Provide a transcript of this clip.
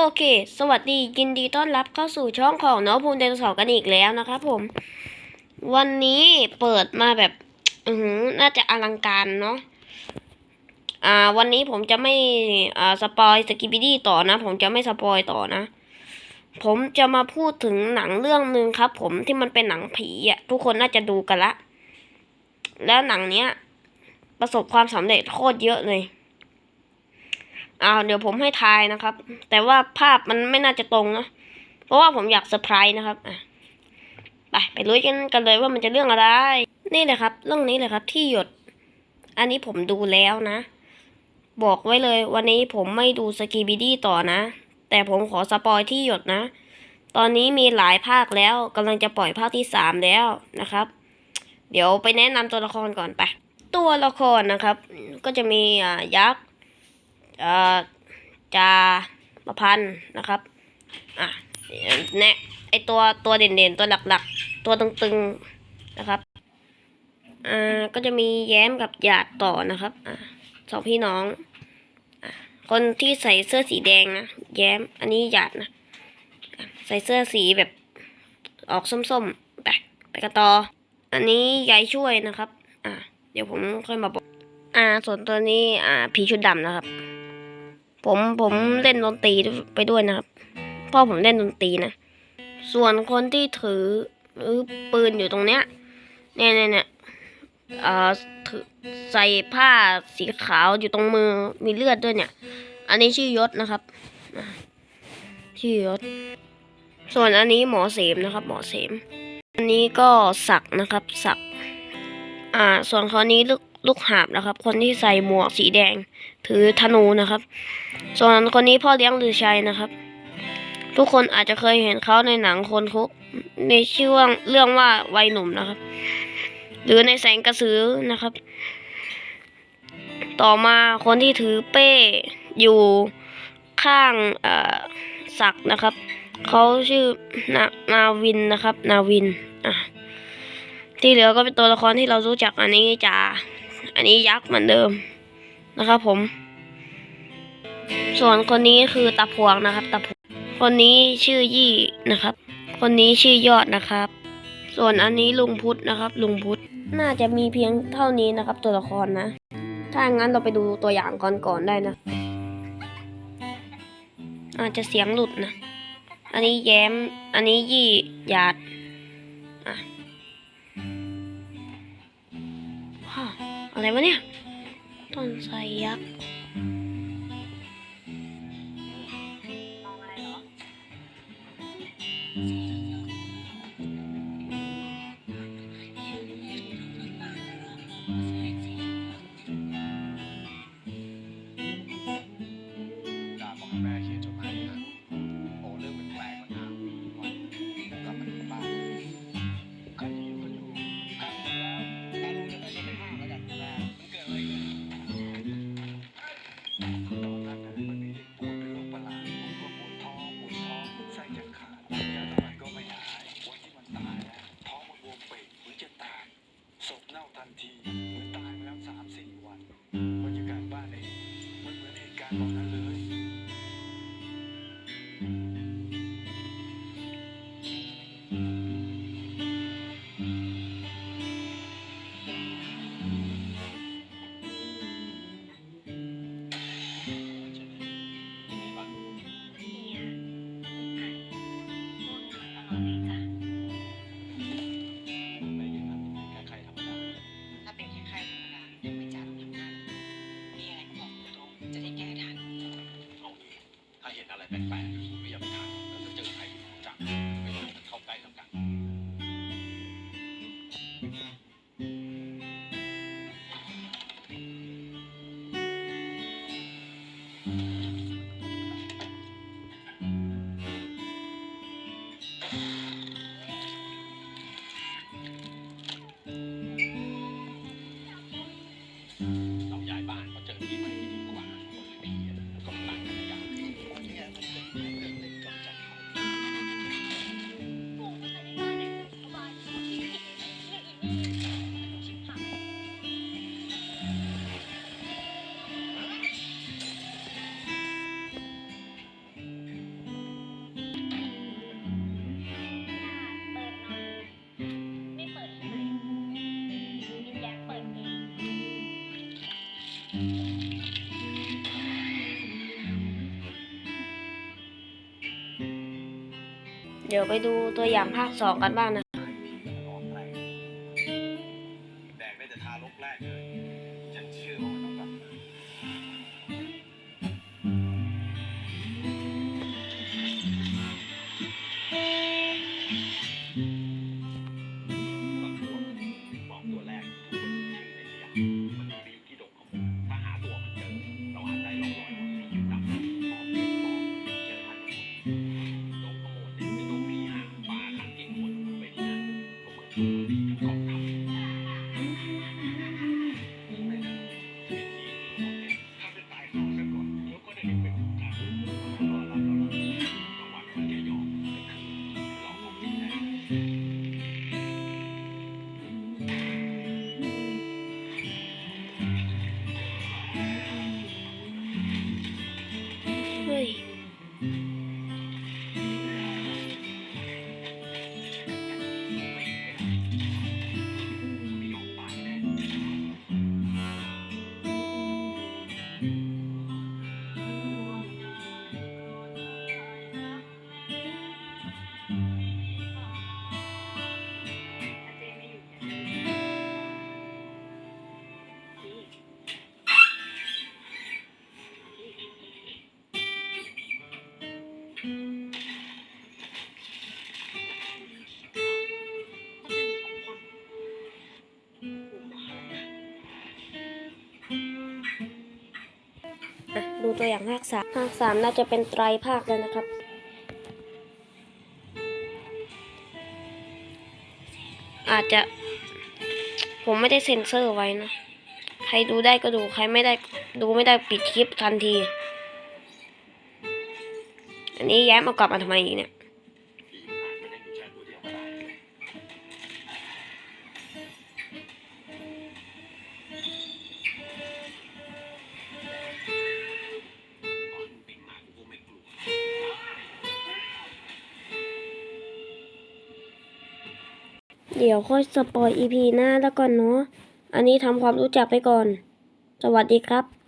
โอเค สวัสดี ยินดีต้อนรับเข้าสู่ช่องของน้องภูมิไดโนเสาร์กันอีกแล้วนะครับผม วันนี้เปิดมาแบบอือหือน่าจะอลังการเนาะ อ่า วันนี้ผมจะไม่ อ่า สปอยสกิบิดี้ต่อนะ ผมจะไม่สปอยต่อนะ ผมจะมาพูดถึงหนังเรื่องหนึ่งครับผมที่มันเป็นหนังผีอะ ทุกคนน่าจะดูกันละ แล้วหนังเนี้ย ประสบความสำเร็จโคตรเยอะเลย อ้าวเดี๋ยวผมให้ทายนะครับ แต่ว่าภาพมันไม่น่าจะตรงนะ เพราะว่าผมอยากเซอร์ไพรส์นะครับอะไปไปลุยกันกันเลยว่ามันจะเรื่องอะไร นี่เลยครับ เรื่องนี้เลยครับ ที่หยด อันนี้ผมดูแล้วนะ บอกไว้เลย วันนี้ผมไม่ดูสกีบิดี้ต่อนะ แต่ผมขอสปอยที่หยดนะ ตอนนี้มีหลายภาคแล้วกำลังจะปล่อยภาคที่สามแล้วนะครับ เดี๋ยวไปแนะนำตัวละครก่อนไป ตัวละครนะครับ ก็จะมียักษ์ จาประพันธ์นะครับอะแนะไอตัวตัวเด่นๆ ตัวหลักๆ ตัวตึงๆนะครับอ่าก็จะมีแย้มกับหยาดต่อนะครับอ่าสองพี่น้องอะคนที่ใส่เสื้อสีแดงนะแย้มอันนี้หยาดนะอะใส่เสื้อสีแบบออกส้มๆไปไปกันต่ออันนี้ยายช่วยนะครับ อ่าเดี๋ยวผมค่อยมาบอก อ่า ส่วนตัวนี้ อ่า ผีชุดดำนะครับ ผมผมเล่นดนตรีไปด้วยนะครับพ่อผมเล่นดนตรีนะ ส่วนคนที่ถือหรือปืนอยู่ตรงเนี้ยเนี่ยเนี่ยเนี่ยอ่อถือใส่ผ้าสีขาวอยู่ตรงมือมีเลือดด้วยเนี่ย อันนี้ชื่อยศนะครับชื่อยศ ส่วนอันนี้หมอเสมนะครับ หมอเสม อันนี้ก็สักนะครับสัก อ่า ส่วนคนนี้ ลูกหาบนะครับ คนที่ใส่หมวกสีแดง ถือธนูนะครับ ส่วนคนนี้พ่อเลี้ยงลือชัยนะครับ ทุกคนอาจจะเคยเห็นเขาในหนังคนคุกในชื่อว่าเรื่องว่าวัยหนุ่มนะครับ หรือในแสงกระสือนะครับ ต่อมาคนที่ถือเป้อยู่ข้างศักนะครับเขาชื่อนานาวินนะครับ นาวินอะที่เหลือก็เป็นตัวละครที่เรารู้จักอันนี้จ่า อันนี้ยักษ์เหมือนเดิมนะครับผม ส่วนคนนี้คือตาพวงนะครับตาพวงคนนี้ชื่อยี่นะครับ คนนี้ชื่อยอดนะครับ ส่วนอันนี้ลุงพุทธนะครับ ลุงพุทธน่าจะมีเพียงเท่านี้นะครับ ตัวละครนะ ถ้างั้นเราไปดูตัวอย่างก่อนก่อนได้นะ อาจจะเสียงหลุดนะ อันนี้แย้ม อันนี้ยี่หยาดอะ อะไรวะเนี่ย ต้นไทรยักษ์ เห เดี๋ยวไปดูตัวอย่างภาคสองกันบ้างนะ ดูตัวอย่างภาคสามภาคสามน่าจะเป็นไตรภาคแล้วนะครับอาจจะ ผมไม่ได้เซ็นเซอร์ไว้นะ ใครดูได้ก็ดู ใครไม่ได้ดูไม่ได้ปิดคลิปทันที อันนี้แย้มเอากลับมาทำไมอีกเนี่ยเดียวก็ได้เลยตอนปิดมากูก็ไม่กลัวเดี๋ยวค่อยสปอยอีพีหน้าแล้วก่อนเนาะ อันนี้ทำความรู้จักไปก่อน สวัสดีครับ